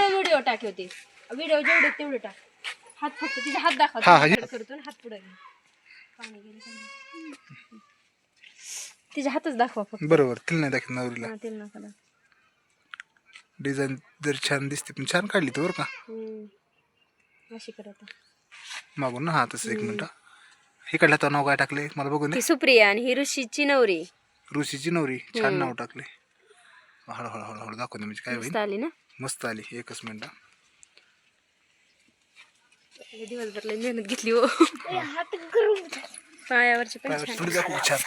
पूर्ण व्हिडिओ टाक होते. व्हिडिओ जेवढे तेवढे टाक. हात फक्त तिचे हात दाखव. हा, हा, तिच्याकडे करतो आणि हात पुढे घे. पाणी गेलं का नाही? तिचे हातच दाखवा फक्त. बरोबर तिला नाही दाखवत नवरीला. हा, तेल नका दाखवू. डिझाईन जर छान दिसते पण छान काढली तर बरं का? हम्म. अशी करत मागून ना हा तसं एक मिनिट हे. काढलं तर नाव काय टाकले मला बघून दे. ही सुप्रिया आणि ही ऋषीची नवरी. ऋषीची नवरी छान नाव टाकले हळूहळू हळूहळू दाखवते म्हणजे काय होईल. मस्त आली ना? मस्त आली एकच मिनिट. हे दिवसभर मेहनत घेतली हो. पायावरची पण छान थोडी दाखवू का छान.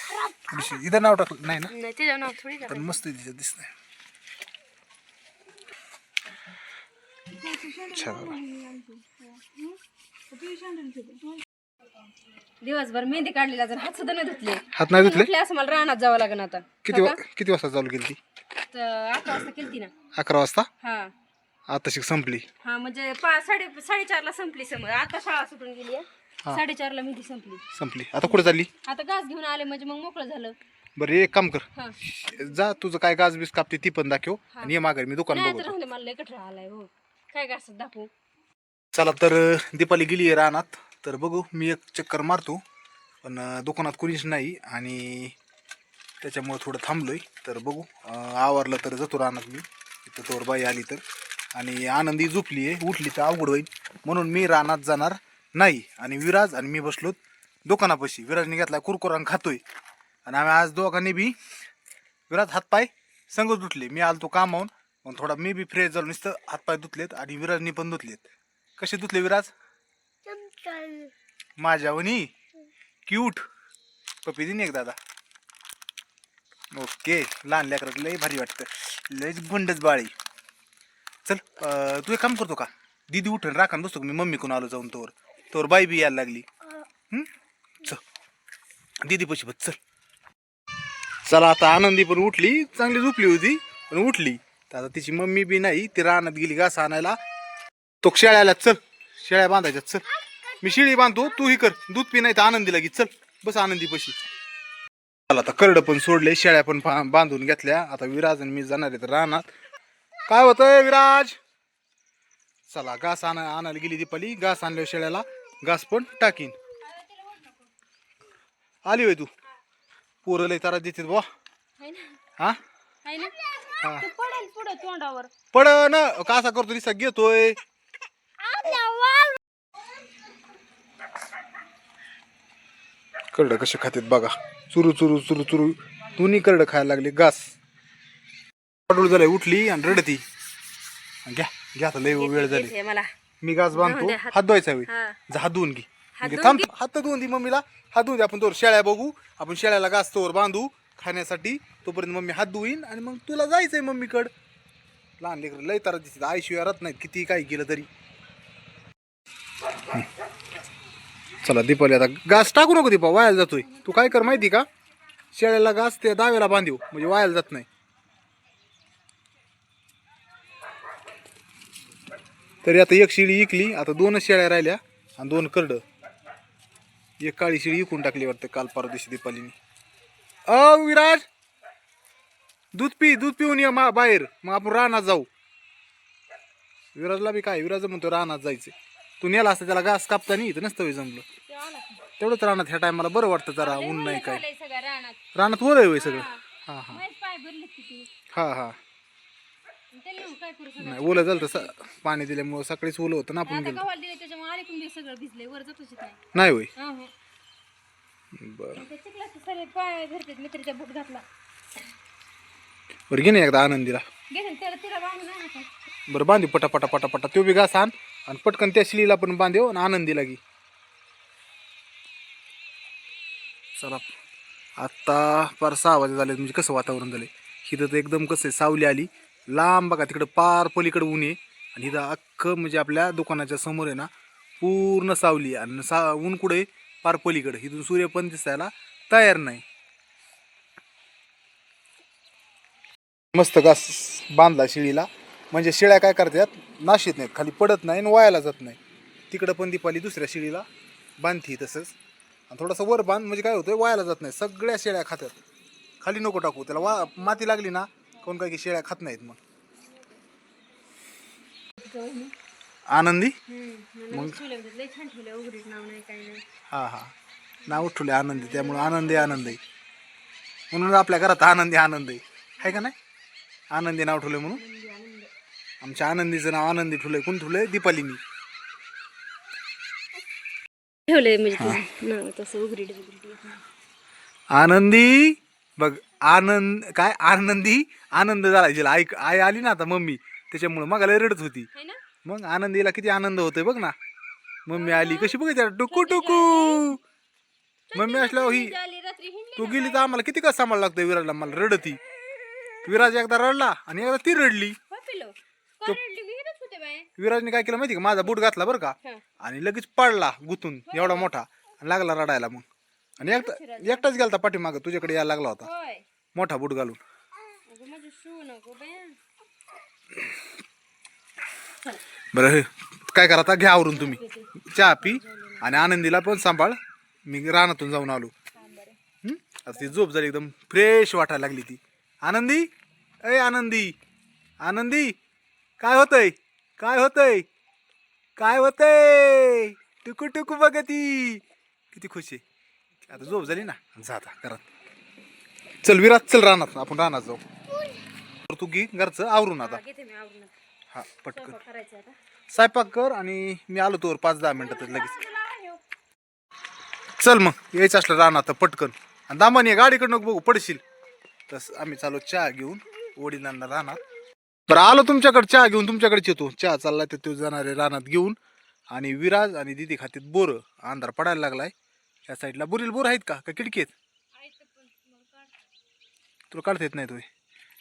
थोडीशी इथं नाव टाकलं नाही ना? नाही त्याच्यावर नाव थोडी पण मस्त तिच्यात दिसतंय. छान दिवसभर मेहंदी काढली जातात हात सुद्धा नाही धुतले? हात नाही धुतले? असं मला रानात जावं लागेल आता. किती वा- किती वाजता चालू केली ती? अकरा वाजता केलती ना? अकरा वाजता? हा. आता शिक संपली. हा म्हणजे पाच साडे साडेचारला संपली समज. आता शाळा सुटून गेली. हा. साडेचारला मेहंदी संपली. संपली. आता कुठे चालली? आता घास घेऊन आले म्हणजे मग मोकळं झालं. बरं एक काम कर. हा. जा तुझं काय गाज बीज कापते ती पण दाखव आणि ये माघारी मी दुकान नाही तर बघतो. राहून दे, मला लय कठरा आलाय हो. काय घास दाखवू? चला तर दीपाली गेली आहे रानात. तर बघू मी एक चक्कर मारतो. पण अं, दुकानात कोणीच नाही आणि त्याच्यामुळे थोडं थांबलोय. तर बघू आवरलं तर जातो रानात मी. इथं तोर बाई आली तर. आणि आनंदी झोपली आहे उठली तर अवघड होईल. म्हणून मी रानात जाणार नाही. आणि विराज आणि मी बसलो दुकानापाशी. विराजने घेतला कुरकुरान खातोय. आणि आम्ही आज दोघांनी बी विराज हातपाय संग धुतले. मी आलतो कामावून. मग थोडा मी बी फ्रेश झालो नुसतं हातपाय धुतलेत आणि विराजनी पण धुतलेत. कसे धुतले विराज? माझ्या वनी क्यूट. पपी दिन एक दादा. ओके लहान लेकरात लय भारी वाटतं. लयच गुंडच बाळी. चल अं, तू एक काम करतो का? दीदी उठून राखा बसतो का? मी मम्मी कोण आलो जाऊन तोवर. तोवर बाई बी यायला लागली. हं? चल. दीदी पशी बस चल. चला आता आनंदी पण उठली. चांगली झोपली होती पण उठली. तर आता तिची मम्मी बी नाही ती रानात गेली घास आणायला. तो शेळ्याला चल. शेळ्या बांधायच्या चल. मी शिळी बांधतो तू ही कर. दूध पी नाही तर आनंदी लागी चल. बस आनंदी पशी. आता करड पण सोडले शेळ्या पण बांधून घेतल्या. आता विराज आणि मी जाणार आहेत रानात. काय होतंय विराज? चला घास आणा आणायला गेली दीपाली. घास आणल्या शेळ्याला. घास पण टाकीन. आली होय तू? पोरं लय तारा देते बुवा. हा? हा. पड ना कसा करतो दिसा? घेतोय. करड कसे खातात बघा. चुरू चुरू चुरू चुरू. दोन्ही करड खायला लागले. घास. पाडूळ झालंय उठली आणि रडती. घ्या घ्या आता लय वेळ झाली. मला. मी घास बांधतो. हात- धुवायचा हा. जा हात धुवून घे. धुवून थांब? हात धुवून दे मम्मीला. हात धुवून दे आपण तोवर शेळ्या बघू. आपण शेळ्याला घास तोवर बांधू खाण्यासाठी. तोपर्यंत मम्मी हात धुईन आणि मग तुला जायचंय मम्मीकड. लहान लेकर लय तारा दिसत आईशिवाय राहत नाहीत. किती काही केलं तरी हं. चला दीपाली आता. घास टाकू नको दीपा वायाला जातोय. तू काय कर माहिती का? शेळ्याला घास ते दाव्याला बांधीव म्हणजे वायाला जात नाही. तरी आता एक शिळी इकली आता दोनच शेळ्या राहिल्या आणि दोन करड. एक काळी शिळी इकून टाकली वाटतं काल परवा दिवशी दीपालीने. अ विराज! दूध पी दूध पिऊन ये मा बाहेर मग आपण रानात जाऊ. विराजला बी काय विराज म्हणतो रानात जायचं तू नेला असता त्याला घास कापता नाही इथं नसतं जमलं. तेवढंच रानात ह्या टायमाला बरं वाटतं जरा ऊन नाही काय. झालंय सगळ्या रानात. रानात वर आहे होय सगळं. हा हा. माहीत पाय भरले किती. हा हा. त्याला नेऊन काय करू सगळं? नाही ओलं झालं तसं. पाणी दिल्यामुळं सकाळीच ओलं होतं ना आपण आता गेलो. गव्हाला दिले त्याच्यामुळे आले पण सगळं भिजले वर जातोच येत नाही नाही होय. हा. बरं. ते चिखलाचे सगळे पाय भरतात मित्रीच्या बूट घातला. बरं घे ना एकदा आनंदीला. घेऊन त्याला तिला बांधून आणा काय. बरं बांधू पटा पटा पटा पटा तो बी घास आण. आणि पटकन त्या शिलीला पण बांधेव आणि आनंदी लागी चला. आत्ता फार सहा वाजे झाले म्हणजे कसं वातावरण झालं हिथं तर एकदम कसं आहे सावली आली. लांब बघा तिकडं पार पलीकडे ऊन आहे. आणि हिथं अख्खं म्हणजे आपल्या दुकानाच्या समोर आहे ना पूर्ण सावली आहे. आणि सा ऊन कुठे आहे? पार पलीकडं. हिथून सूर्य पण दिसायला तयार नाही. मस्त घास बांधला शिळीला. म्हणजे शिळ्या काय करतात? नाशित नाहीत खाली पडत नाही आणि वायाला जात नाही. तिकडं पण दीपाली दुसऱ्या शिळीला बांधती तसंच. आणि थोडंसं वर बांध म्हणजे काय होतं वायाला जात नाही. सगळ्या शेळ्या खातात खाली नको टाकू. त्याला वा माती लागली ना कोण काय की शेळ्या खात नाहीत मग. आनंदी? नाही हा हा. नाव ठुले आनंदी त्यामुळे आनंदी आनंदी. म्हणून आपल्या घरात आनंदी आनंदी. आहे का नाही? आनंदी नाव ठेवलं म्हणून? आमच्या आनंदीचं नाव आनंदी ठुलंय कोण ठुलंय दीपालीनी. ठेवलंय म्हणजे ते तसं. आनंदी बघ आनंद काय? आनंदी आनंद झाला जिला आई आई आली ना आता मम्मी. त्याच्यामुळे मग रडत होती. है ना? मग आनंदीला किती आनंद होतोय बघ ना. मम्मी आली कशी बघ त्याला टुकू टुकू. मम्मी असल्यावर ही तू गेली तर आम्हाला किती कसं सांभाळ लागतोय विराजला? मला रडती. विराज एकदा रडला आणि एकदा ती रडली. हो होते बाय. विराजने काय केलं माहिती का? माझा बूट घातला बरं का? हं. आणि लगेच पडला गुतून एवढा मोठा. आणि लागला रडायला मग. आणि एकटा एकटाच गेलता पाठीमागं तुझ्याकडे यायला लागला होता. होय. मोठा बूट घालून. अगं माझं शू नको बाया. बरं हे, काय करा आता? घ्या आवरून तुम्ही. चहा पी आणि आनंदीला पण सांभाळ. मी रानातून जाऊन आलो. हं? आता ती झोप झाली एकदम फ्रेश वाटायला लागली ती. आनंदी? अय आनंदी. आनंदी? काय होतंय? काय होतंय? काय होतंय? टुकू टुकू बघ ती. किती खुश आहे. आता झोप झाली ना. जा आता घरात. चल विराट चल रानात. आपण रानात जाऊ. तर तू घे घरचं आवरून आता. हा पटकन. स्वयंपाक कर आणि मी आलो तोवर पाच दहा मिनिटात लगेच. चल मग यायचं असलं रानात तर पटकन. आणि दामानी ये, गाडीकडे नको बघू पडशील. तस आम्ही चालू चहा घेऊन वडिलांना रानात. बरं आलो तुमच्याकडे चहा घेऊन तुमच्याकडेच येतो. चहा चाललाय तर तो जाणारे रानात घेऊन. आणि विराज आणि दिदी खात्यात बोर अंधार पडायला लागलाय. या साईडला बुरील बोर आहेत का? का खिडकीत तुला काढता येत नाही तो.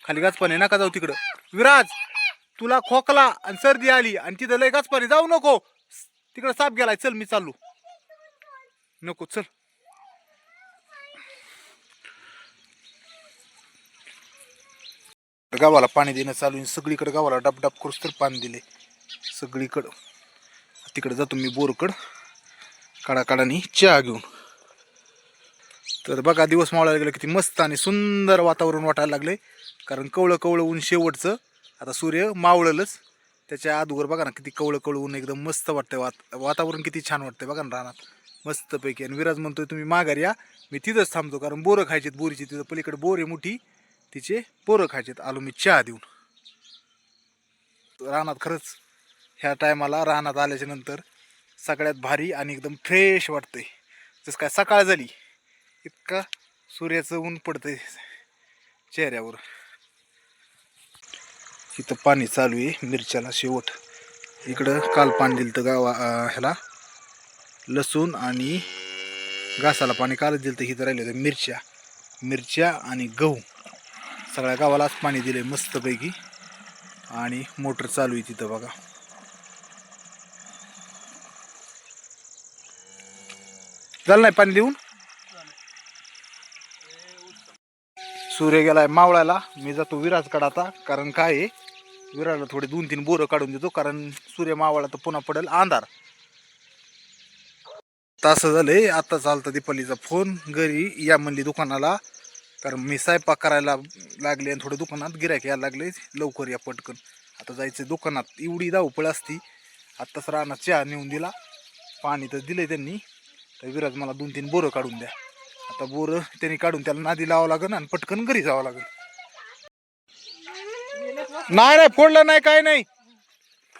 खाली गाचपाने नका जाऊ तिकडं. विराज तुला खोकला आणि सर्दी आली आणि तिथं लय गाचपाने जाऊ नको. तिकडं साप गेलाय चल मी चाललो. नको चल. गावाला पाणी देणं चालू आहे. सगळीकडे गावाला डब करूस तर पाणी दिले. सगळीकडं. तिकडे जातो मी बोरकड. काढा चहा घेऊन. तर बघा दिवस मावळायला गेलं किती मस्त आणि सुंदर वातावरण वाटायला लागले कारण कवळं कवळं ऊन शेवटचं. आता सूर्य मावळलंच. त्याच्या अगोदर बघा ना किती कवळं कवळं ऊन एकदम मस्त वाटतंय. वात वातावरण किती छान वाटतंय बघा ना रानात. मस्तपैकी. आणि विराज म्हणतोय तुम्ही माघार या. मी तिथंच थांबतो कारण बोरं खायचीत बोरीची. तिथं पलीकडे बोर आहे मोठी. तिचे पोरं खायचेत आलो मी चहा देऊन. रानात खरंच ह्या टायमाला रानात आल्याच्यानंतर सगळ्यात भारी आणि एकदम फ्रेश वाटतंय. जसं काय सकाळ झाली इतका सूर्याचं ऊन पडतंय चेहऱ्यावर. इथं पाणी चालू आहे मिरच्याला शेवट. इकडं काल पाणी दिलं तर गावा ह्याला. लसूण आणि घासाला पाणी कालच दिलं तर इथं राहिलं होतं मिरच्या. मिरच्या आणि गहू. सगळ्या गावालाच पाणी दिलंय मस्तपैकी. आणि मोटर चालू आहे तिथं बघा. झालं नाही पाणी देऊन सूर्य गेलाय मावळायला. मी जातो विराजकडे आता. कारण काय आहे? विराजला थोडे दोन तीन बोरं काढून देतो. कारण सूर्य मावळा तर पुन्हा पडेल अंधार. तसं झालंय. आता चालतं दीपालीचा फोन. घरी या म्हणली दुकानाला. कारण मी स्वयंपाक करायला लागले आणि थोडं दुकानात गिरायक यायला लागले लवकर या पटकन. आता जायचं दुकानात. एवढी धावपळ असती. आत्ताच रानात चहा नेऊन दिला. पाणी तर दिलं त्यांनी. तर विराज मला दोन तीन बोरं काढून द्या. आता बोरं त्यांनी काढून त्याला नादी लावावं लागेल आणि पटकन घरी जावं लागेल नाही नाही फोडलं नाही काय नाही.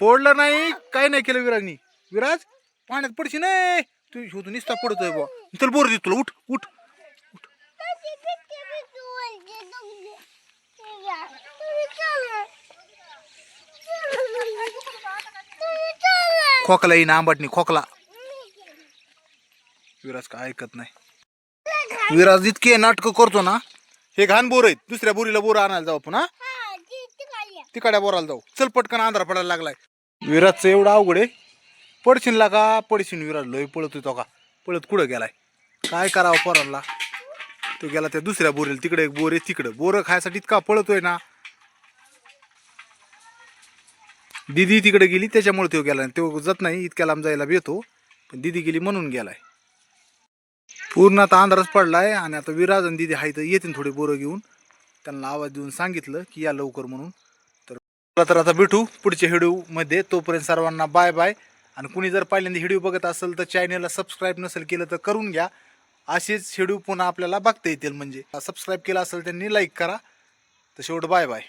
फोडलं नाही काय नाही केलं विराजनी. विराज पाण्यात पडशी नाही तू हो, शोधून निस्ता पडतोय बा चल बोर दे तुला. उठ उठ. खोकला येईन आंबटणी खोकला. विराज काय ऐकत नाही. विराज इतके नाटकं करतो ना हे घाण बोर आहेत. दुसऱ्या बोरीला बोर आणायला जाऊ आपण हा? तिकडल्या बोराला जाऊ. चल पटकन आंध्रा पडायला लागलाय. विराजचं एवढं अवघड आहे. पडशीन ला का? पडशीन विराज लय पळतोय तो का? पळत कुठं गेलाय? काय करावं पोरांना तो गेला त्या दुसऱ्या बोरीला. तिकडे एक बोर आहे तिकडं. बोरं खायसाठी इतका पळतोय ना. दिदी तिकडे गेली त्याच्यामुळे तो गेला तो जात नाही इतक्या लांब जायला भेटतो येतो. पण दिदी गेली म्हणून गेलाय. पूर्ण आता अंधारच पडलाय आणि आता विराज आणि दिदी हाय तर येतील थोडे बोरं घेऊन. त्यांना आवाज देऊन सांगितलं की या लवकर म्हणून. तर तर आता भेटू पुढच्या व्हिडिओमध्ये तोपर्यंत सर्वांना बाय बाय. आणि कुणी जर पहिल्यांदा व्हिडिओ बघत असेल तर चॅनलला सबस्क्राईब नसेल केलं तर करून घ्या. असेच शेड्यू पुन्हा आपल्याला बघता येतील. म्हणजे सबस्क्राईब केलं असेल त्यांनी लाईक करा. तर शेवट बाय बाय